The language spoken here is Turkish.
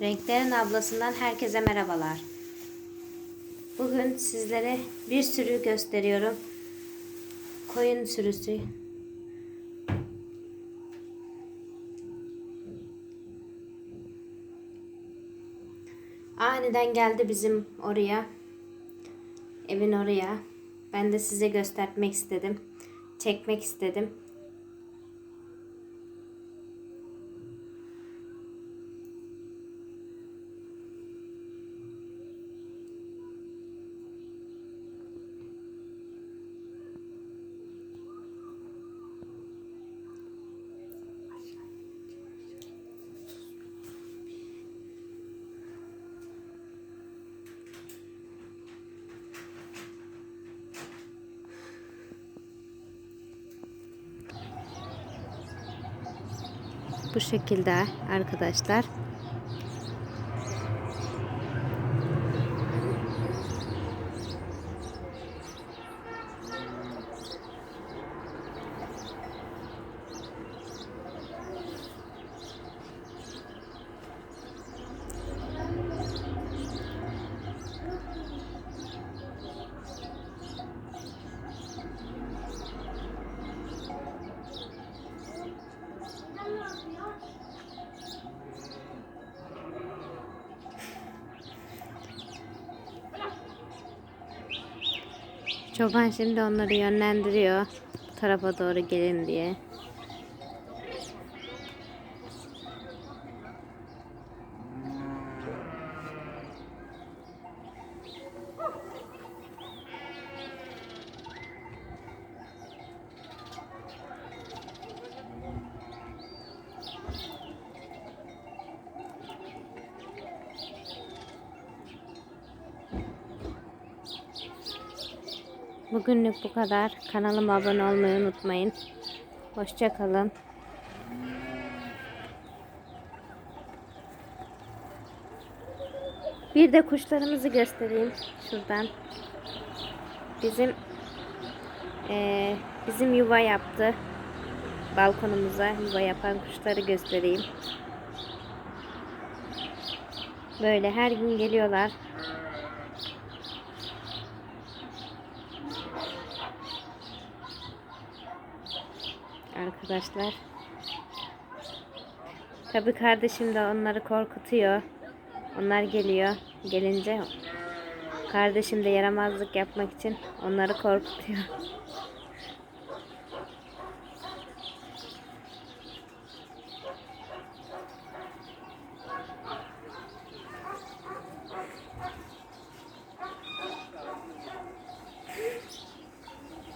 Renklerin ablasından herkese merhabalar. Bugün sizlere bir sürü gösteriyorum. Koyun sürüsü. Aniden geldi bizim oraya. Evin oraya. Ben de size göstermek istedim. Çekmek istedim. Bu şekilde arkadaşlar. Çoban şimdi onları yönlendiriyor. Bu tarafa doğru gelin diye. Bugünlük bu kadar. Kanalıma abone olmayı unutmayın. Hoşça kalın. Bir de kuşlarımızı göstereyim şuradan. Bizim eee, bizim yuva yaptı. Balkonumuza yuva yapan kuşları göstereyim. Böyle her gün geliyorlar. Arkadaşlar. Tabii kardeşim de onları korkutuyor. Onlar geliyor. Gelince kardeşim de yaramazlık yapmak için onları korkutuyor.